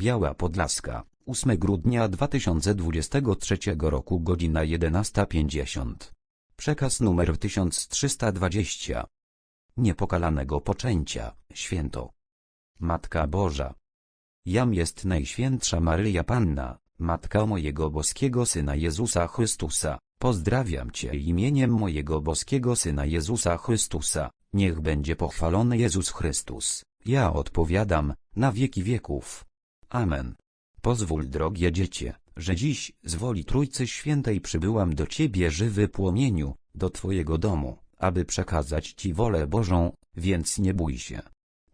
Biała Podlaska, 8 grudnia 2023 roku godzina 11.50. Przekaz numer 1320. Niepokalanego poczęcia, święto. Matka Boża. Jam jest Najświętsza Maryja Panna, Matka mojego boskiego Syna Jezusa Chrystusa. Pozdrawiam Cię imieniem mojego boskiego Syna Jezusa Chrystusa. Niech będzie pochwalony Jezus Chrystus. Ja odpowiadam, na wieki wieków. Amen. Pozwól drogie dziecię, że dziś z woli Trójcy Świętej przybyłam do Ciebie żywy płomieniu, do Twojego domu, aby przekazać Ci wolę Bożą, więc nie bój się.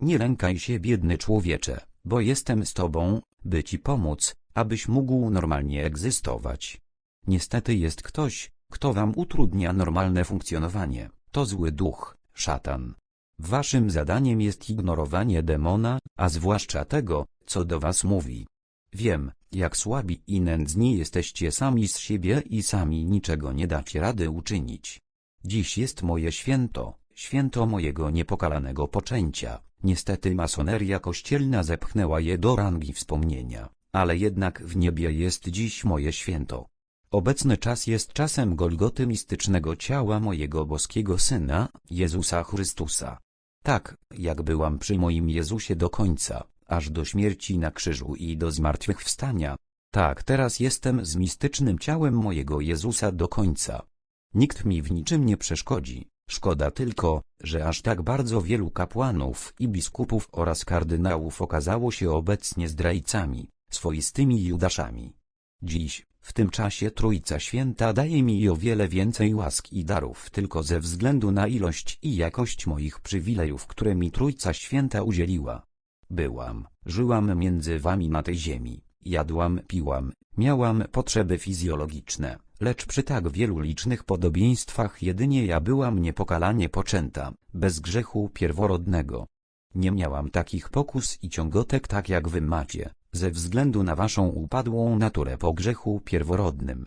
Nie lękaj się biedny człowiecze, bo jestem z Tobą, by Ci pomóc, abyś mógł normalnie egzystować. Niestety jest ktoś, kto Wam utrudnia normalne funkcjonowanie, to zły duch, szatan. Waszym zadaniem jest ignorowanie demona, a zwłaszcza tego, co do was mówi. Wiem, jak słabi i nędzni jesteście sami z siebie i sami niczego nie dacie rady uczynić. Dziś jest moje święto, święto mojego niepokalanego poczęcia. Niestety masoneria kościelna zepchnęła je do rangi wspomnienia, ale jednak w niebie jest dziś moje święto. Obecny czas jest czasem Golgoty mistycznego ciała mojego boskiego Syna, Jezusa Chrystusa. Tak, jak byłam przy moim Jezusie do końca, aż do śmierci na krzyżu i do zmartwychwstania. Tak teraz jestem z mistycznym ciałem mojego Jezusa do końca. Nikt mi w niczym nie przeszkodzi. Szkoda tylko, że aż tak bardzo wielu kapłanów i biskupów oraz kardynałów okazało się obecnie zdrajcami, swoistymi Judaszami. Dziś, w tym czasie Trójca Święta daje mi o wiele więcej łask i darów tylko ze względu na ilość i jakość moich przywilejów, które mi Trójca Święta udzieliła. Byłam, żyłam między wami na tej ziemi, jadłam, piłam, miałam potrzeby fizjologiczne, lecz przy tak wielu licznych podobieństwach jedynie ja byłam niepokalanie poczęta, bez grzechu pierworodnego. Nie miałam takich pokus i ciągotek tak jak wy macie, ze względu na waszą upadłą naturę po grzechu pierworodnym.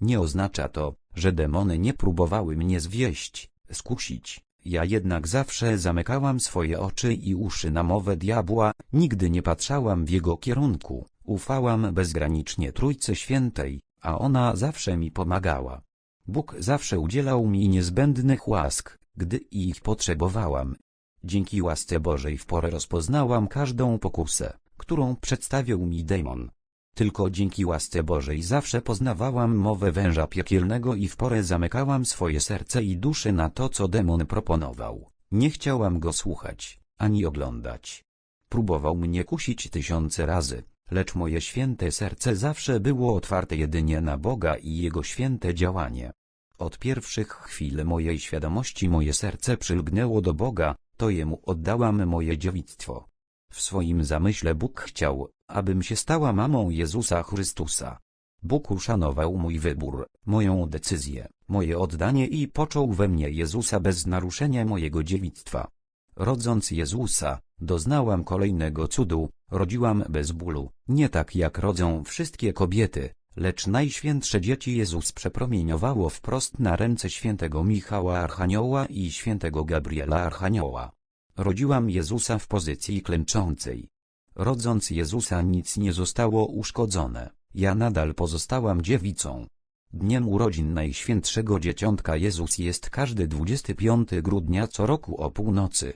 Nie oznacza to, że demony nie próbowały mnie zwieść, skusić, ja jednak zawsze zamykałam swoje oczy i uszy na mowę diabła, nigdy nie patrzałam w jego kierunku, ufałam bezgranicznie Trójcy Świętej, a ona zawsze mi pomagała. Bóg zawsze udzielał mi niezbędnych łask, gdy ich potrzebowałam. Dzięki łasce Bożej w porę rozpoznałam każdą pokusę, którą przedstawiał mi demon. Tylko dzięki łasce Bożej zawsze poznawałam mowę węża piekielnego i w porę zamykałam swoje serce i duszę na to, co demon proponował. Nie chciałam go słuchać, ani oglądać. Próbował mnie kusić tysiące razy, lecz moje święte serce zawsze było otwarte jedynie na Boga i Jego święte działanie. Od pierwszych chwil mojej świadomości moje serce przylgnęło do Boga, to Jemu oddałam moje dziewictwo. W swoim zamyśle Bóg chciał, abym się stała mamą Jezusa Chrystusa. Bóg uszanował mój wybór, moją decyzję, moje oddanie i począł we mnie Jezusa bez naruszenia mojego dziewictwa. Rodząc Jezusa, doznałam kolejnego cudu, rodziłam bez bólu, nie tak jak rodzą wszystkie kobiety, lecz najświętsze dzieci Jezus przepromieniowało wprost na ręce świętego Michała Archanioła i świętego Gabriela Archanioła. Rodziłam Jezusa w pozycji klęczącej. Rodząc Jezusa nic nie zostało uszkodzone, ja nadal pozostałam dziewicą. Dniem urodzin Najświętszego Dzieciątka Jezus jest każdy 25 grudnia co roku o północy.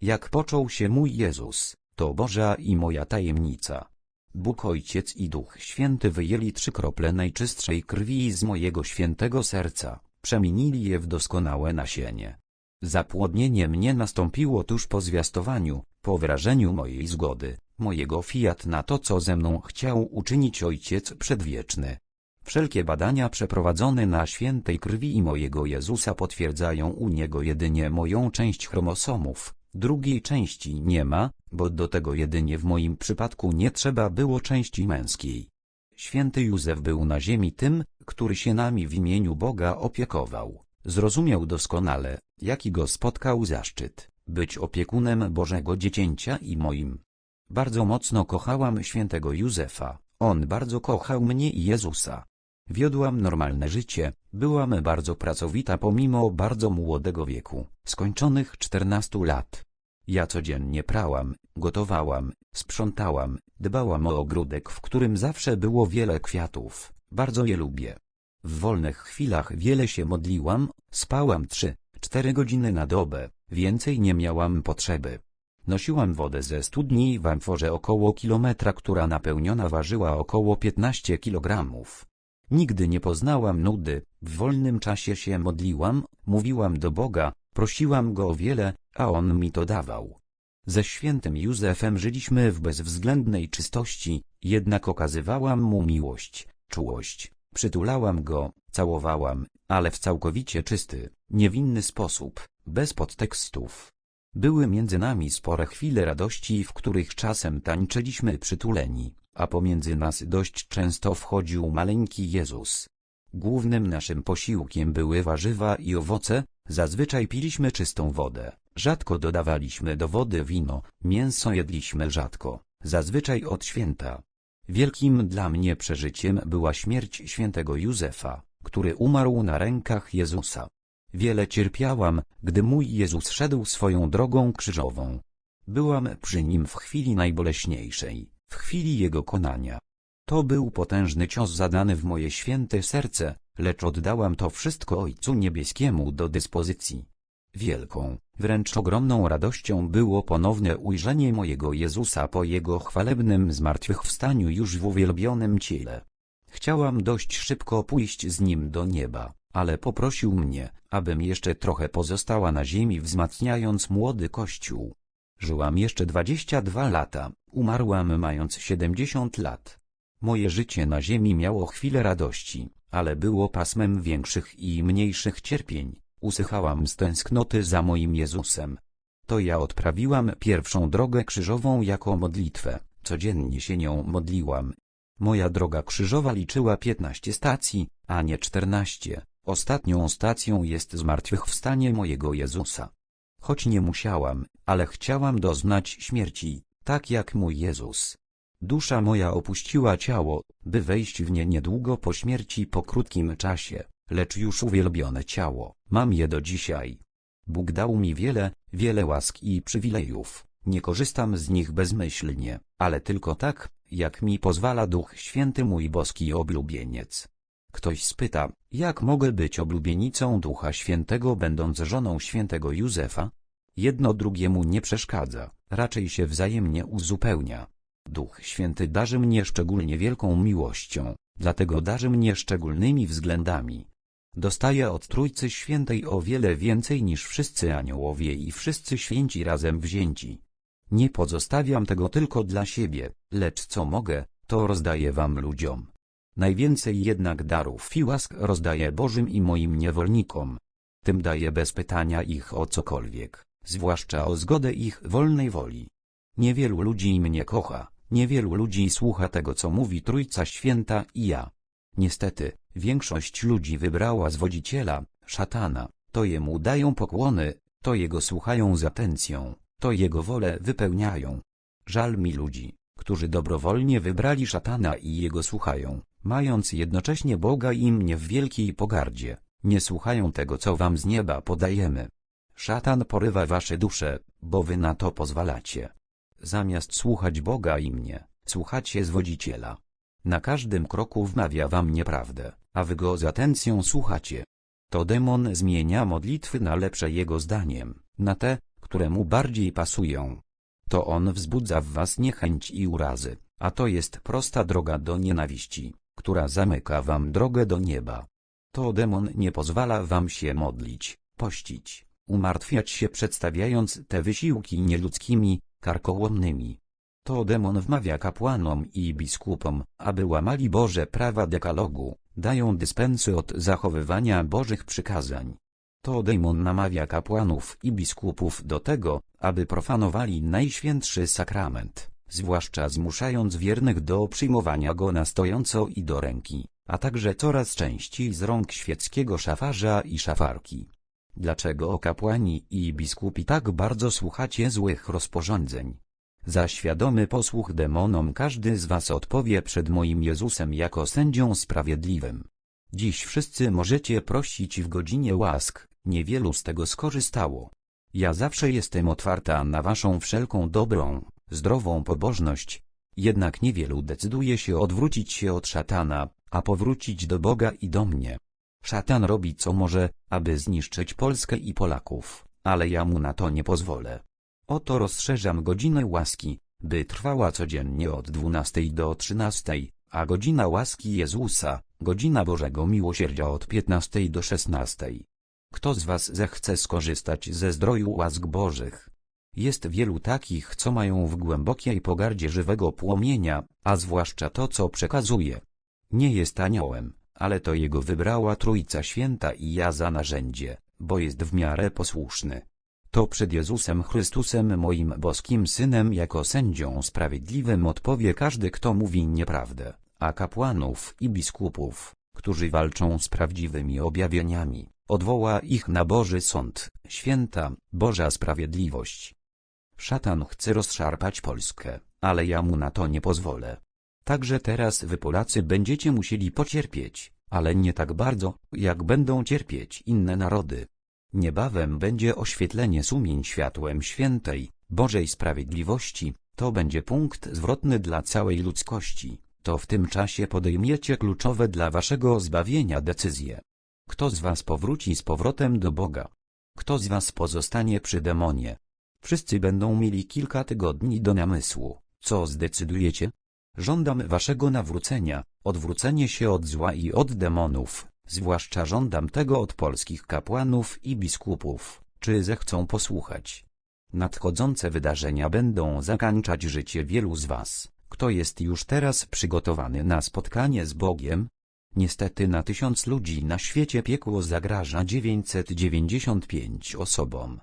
Jak począł się mój Jezus, to Boża i moja tajemnica. Bóg Ojciec i Duch Święty wyjęli trzy krople najczystszej krwi z mojego świętego serca, przemienili je w doskonałe nasienie. Zapłodnienie mnie nastąpiło tuż po zwiastowaniu, po wyrażeniu mojej zgody, mojego fiat na to co ze mną chciał uczynić Ojciec Przedwieczny. Wszelkie badania przeprowadzone na świętej krwi i mojego Jezusa potwierdzają u Niego jedynie moją część chromosomów, drugiej części nie ma, bo do tego jedynie w moim przypadku nie trzeba było części męskiej. Święty Józef był na ziemi tym, który się nami w imieniu Boga opiekował. Zrozumiał doskonale, jaki go spotkał zaszczyt, być opiekunem Bożego Dziecięcia i moim. Bardzo mocno kochałam świętego Józefa, on bardzo kochał mnie i Jezusa. Wiodłam normalne życie, byłam bardzo pracowita pomimo bardzo młodego wieku, skończonych 14 lat. Ja codziennie prałam, gotowałam, Sprzątałam, dbałam o ogródek, w którym zawsze było wiele kwiatów. Bardzo je lubię. W wolnych chwilach wiele się modliłam, spałam trzy, cztery godziny na dobę, więcej nie miałam potrzeby. Nosiłam wodę ze studni w amforze około kilometra, która napełniona ważyła około 15 kilogramów. Nigdy nie poznałam nudy, w wolnym czasie się modliłam, mówiłam do Boga, prosiłam Go o wiele, a On mi to dawał. Ze świętym Józefem żyliśmy w bezwzględnej czystości, jednak okazywałam mu miłość, czułość, przytulałam go, całowałam, ale w całkowicie czysty, niewinny sposób, bez podtekstów. Były między nami spore chwile radości, w których czasem tańczyliśmy przytuleni, a pomiędzy nas dość często wchodził maleńki Jezus. Głównym naszym posiłkiem były warzywa i owoce, zazwyczaj piliśmy czystą wodę, rzadko dodawaliśmy do wody wino, mięso jedliśmy rzadko, zazwyczaj od święta. Wielkim dla mnie przeżyciem była śmierć świętego Józefa, który umarł na rękach Jezusa. Wiele cierpiałam, gdy mój Jezus szedł swoją drogą krzyżową. Byłam przy nim w chwili najboleśniejszej, w chwili jego konania. To był potężny cios zadany w moje święte serce, lecz oddałam to wszystko Ojcu Niebieskiemu do dyspozycji. Wielką, wręcz ogromną radością było ponowne ujrzenie mojego Jezusa po Jego chwalebnym zmartwychwstaniu już w uwielbionym ciele. Chciałam dość szybko pójść z Nim do nieba, ale poprosił mnie, abym jeszcze trochę pozostała na ziemi wzmacniając młody Kościół. Żyłam jeszcze 22 lata, umarłam mając 70 lat. Moje życie na ziemi miało chwilę radości, ale było pasmem większych i mniejszych cierpień. Usychałam z tęsknoty za moim Jezusem. To ja odprawiłam pierwszą drogę krzyżową jako modlitwę, codziennie się nią modliłam. Moja droga krzyżowa liczyła 15 stacji, a nie 14. Ostatnią stacją jest zmartwychwstanie mojego Jezusa. Choć nie musiałam, ale chciałam doznać śmierci, tak jak mój Jezus. Dusza moja opuściła ciało, by wejść w nie niedługo po śmierci po krótkim czasie, lecz już uwielbione ciało, mam je do dzisiaj. Bóg dał mi wiele, wiele łask i przywilejów, nie korzystam z nich bezmyślnie, ale tylko tak, jak mi pozwala Duch Święty mój boski oblubieniec. Ktoś spyta, jak mogę być oblubienicą Ducha Świętego będąc żoną świętego Józefa? Jedno drugiemu nie przeszkadza, raczej się wzajemnie uzupełnia. Duch Święty darzy mnie szczególnie wielką miłością, dlatego darzy mnie szczególnymi względami. Dostaję od Trójcy Świętej o wiele więcej niż wszyscy aniołowie i wszyscy święci razem wzięci. Nie pozostawiam tego tylko dla siebie, lecz co mogę, to rozdaję wam ludziom. Najwięcej jednak darów i łask rozdaję Bożym i moim niewolnikom. Tym daję bez pytania ich o cokolwiek, zwłaszcza o zgodę ich wolnej woli. Niewielu ludzi mnie kocha, niewielu ludzi słucha tego co mówi Trójca Święta i ja. Niestety, większość ludzi wybrała zwodziciela, szatana, to jemu dają pokłony, to jego słuchają z atencją, to jego wolę wypełniają. Żal mi ludzi, którzy dobrowolnie wybrali szatana i jego słuchają, mając jednocześnie Boga i mnie w wielkiej pogardzie, nie słuchają tego co wam z nieba podajemy. Szatan porywa wasze dusze, bo wy na to pozwalacie. Zamiast słuchać Boga i mnie, słuchacie zwodziciela. Na każdym kroku wmawia wam nieprawdę, a wy go z atencją słuchacie. To demon zmienia modlitwy na lepsze jego zdaniem, na te, które mu bardziej pasują. To on wzbudza w was niechęć i urazy, a to jest prosta droga do nienawiści, która zamyka wam drogę do nieba. To demon nie pozwala wam się modlić, pościć, umartwiać się przedstawiając te wysiłki nieludzkimi, karkołomnymi. To demon wmawia kapłanom i biskupom, aby łamali Boże prawa dekalogu, dają dyspensy od zachowywania Bożych przykazań. To demon namawia kapłanów i biskupów do tego, aby profanowali Najświętszy Sakrament, zwłaszcza zmuszając wiernych do przyjmowania go na stojąco i do ręki, a także coraz częściej z rąk świeckiego szafarza i szafarki. Dlaczego kapłani i biskupi tak bardzo słuchacie złych rozporządzeń? Za świadomy posłuch demonom każdy z was odpowie przed moim Jezusem jako sędzią sprawiedliwym. Dziś wszyscy możecie prosić w godzinie łask, niewielu z tego skorzystało. Ja zawsze jestem otwarta na waszą wszelką dobrą, zdrową pobożność. Jednak niewielu decyduje się odwrócić się od szatana, a powrócić do Boga i do mnie. Szatan robi co może, aby zniszczyć Polskę i Polaków, ale ja mu na to nie pozwolę. Oto rozszerzam godzinę łaski, by trwała codziennie od 12 do 13, a godzina łaski Jezusa, godzina Bożego Miłosierdzia od 15 do 16. Kto z was zechce skorzystać ze zdroju łask Bożych? Jest wielu takich, co mają w głębokiej pogardzie żywego płomienia, a zwłaszcza to, co przekazuje. Nie jest aniołem, ale to jego wybrała Trójca Święta i ja za narzędzie, bo jest w miarę posłuszny. To przed Jezusem Chrystusem moim boskim Synem jako sędzią sprawiedliwym odpowie każdy kto mówi nieprawdę, a kapłanów i biskupów, którzy walczą z prawdziwymi objawieniami, odwoła ich na Boży Sąd, święta, Boża Sprawiedliwość. Szatan chce rozszarpać Polskę, ale ja mu na to nie pozwolę. Także teraz wy Polacy będziecie musieli pocierpieć, ale nie tak bardzo, jak będą cierpieć inne narody. Niebawem będzie oświetlenie sumień światłem świętej, Bożej Sprawiedliwości, to będzie punkt zwrotny dla całej ludzkości, to w tym czasie podejmiecie kluczowe dla waszego zbawienia decyzje. Kto z was powróci z powrotem do Boga? Kto z was pozostanie przy demonie? Wszyscy będą mieli kilka tygodni do namysłu, co zdecydujecie? Żądam waszego nawrócenia, odwrócenie się od zła i od demonów, zwłaszcza żądam tego od polskich kapłanów i biskupów, czy zechcą posłuchać. Nadchodzące wydarzenia będą zakańczać życie wielu z was, kto jest już teraz przygotowany na spotkanie z Bogiem. Niestety na tysiąc ludzi na świecie piekło zagraża 995 osobom.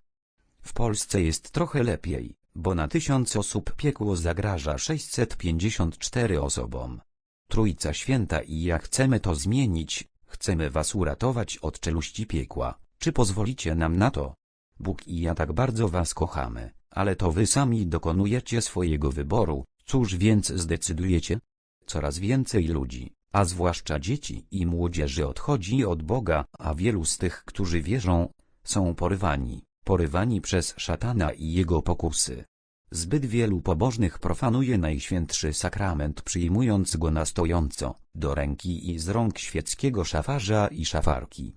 W Polsce jest trochę lepiej, bo na tysiąc osób piekło zagraża 654 osobom. Trójca Święta i ja chcemy to zmienić, chcemy was uratować od czeluści piekła, czy pozwolicie nam na to? Bóg i ja tak bardzo was kochamy, ale to wy sami dokonujecie swojego wyboru, cóż więc zdecydujecie? Coraz więcej ludzi, a zwłaszcza dzieci i młodzieży odchodzi od Boga, a wielu z tych, którzy wierzą, są porywani, porywani przez szatana i jego pokusy. Zbyt wielu pobożnych profanuje najświętszy sakrament przyjmując go na stojąco, do ręki i z rąk świeckiego szafarza i szafarki.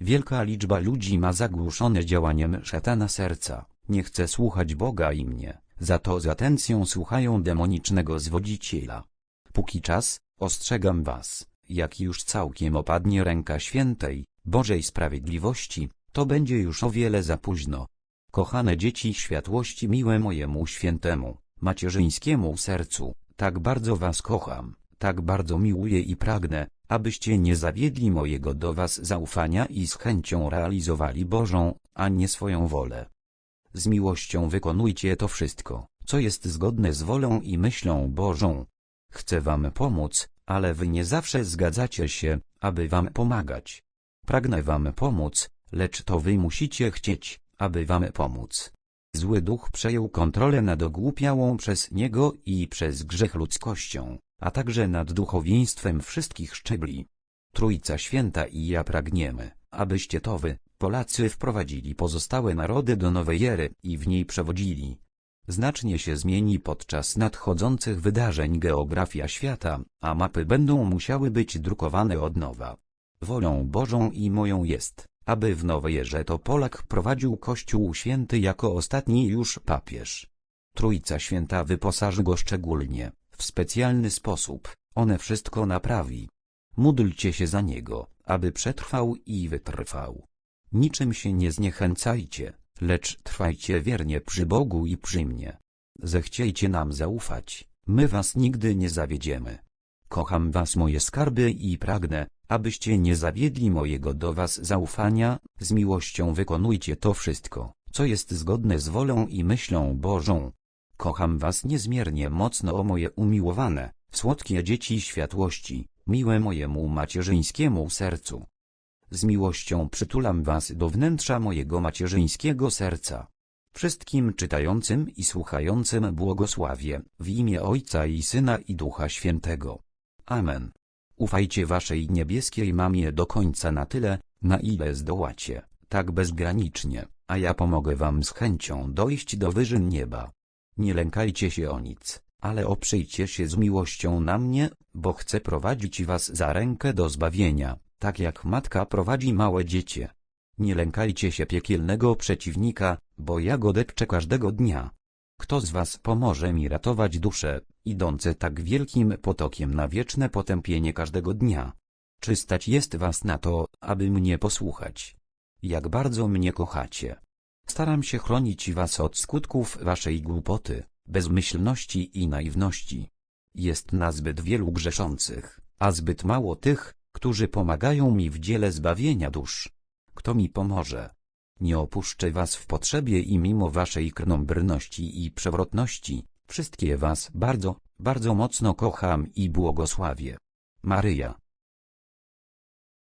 Wielka liczba ludzi ma zagłuszone działaniem szatana serca, nie chce słuchać Boga i mnie, za to z atencją słuchają demonicznego zwodziciela. Póki czas, ostrzegam was, jak już całkiem opadnie ręka świętej, Bożej Sprawiedliwości, to będzie już o wiele za późno. Kochane dzieci światłości miłe mojemu świętemu, macierzyńskiemu sercu, tak bardzo was kocham, tak bardzo miłuję i pragnę, abyście nie zawiedli mojego do was zaufania i z chęcią realizowali Bożą, a nie swoją wolę. Z miłością wykonujcie to wszystko, co jest zgodne z wolą i myślą Bożą. Chcę wam pomóc, ale wy nie zawsze zgadzacie się, aby wam pomagać. Pragnę wam pomóc, lecz to wy musicie chcieć, aby wam pomóc. Zły duch przejął kontrolę nad ogłupiałą przez niego i przez grzech ludzkością, a także nad duchowieństwem wszystkich szczebli. Trójca Święta i ja pragniemy, abyście to wy, Polacy wprowadzili pozostałe narody do nowej ery i w niej przewodzili. Znacznie się zmieni podczas nadchodzących wydarzeń geografia świata, a mapy będą musiały być drukowane od nowa. Wolą Bożą i moją jest, aby w Nowej Erze to Polak prowadził Kościół Święty jako ostatni już papież. Trójca Święta wyposaży go szczególnie, w specjalny sposób, one wszystko naprawi. Módlcie się za niego, aby przetrwał i wytrwał. Niczym się nie zniechęcajcie, lecz trwajcie wiernie przy Bogu i przy mnie. Zechciejcie nam zaufać, my was nigdy nie zawiedziemy. Kocham was moje skarby i pragnę, abyście nie zawiedli mojego do was zaufania, z miłością wykonujcie to wszystko, co jest zgodne z wolą i myślą Bożą. Kocham was niezmiernie mocno o moje umiłowane, słodkie dzieci światłości, miłe mojemu macierzyńskiemu sercu. Z miłością przytulam was do wnętrza mojego macierzyńskiego serca. Wszystkim czytającym i słuchającym błogosławię, w imię Ojca i Syna i Ducha Świętego. Amen. Ufajcie waszej niebieskiej mamie do końca na tyle, na ile zdołacie, tak bezgranicznie, a ja pomogę wam z chęcią dojść do wyżyn nieba. Nie lękajcie się o nic, ale oprzyjcie się z miłością na mnie, bo chcę prowadzić was za rękę do zbawienia, tak jak matka prowadzi małe dziecię. Nie lękajcie się piekielnego przeciwnika, bo ja go depczę każdego dnia. Kto z was pomoże mi ratować dusze, idące tak wielkim potokiem na wieczne potępienie każdego dnia? Czy stać jest was na to, aby mnie posłuchać? Jak bardzo mnie kochacie. Staram się chronić was od skutków waszej głupoty, bezmyślności i naiwności. Jest nazbyt wielu grzeszących, a zbyt mało tych, którzy pomagają mi w dziele zbawienia dusz. Kto mi pomoże? Nie opuszczę was w potrzebie i mimo waszej krnąbrności i przewrotności, wszystkie was bardzo, bardzo mocno kocham i błogosławię. Maryja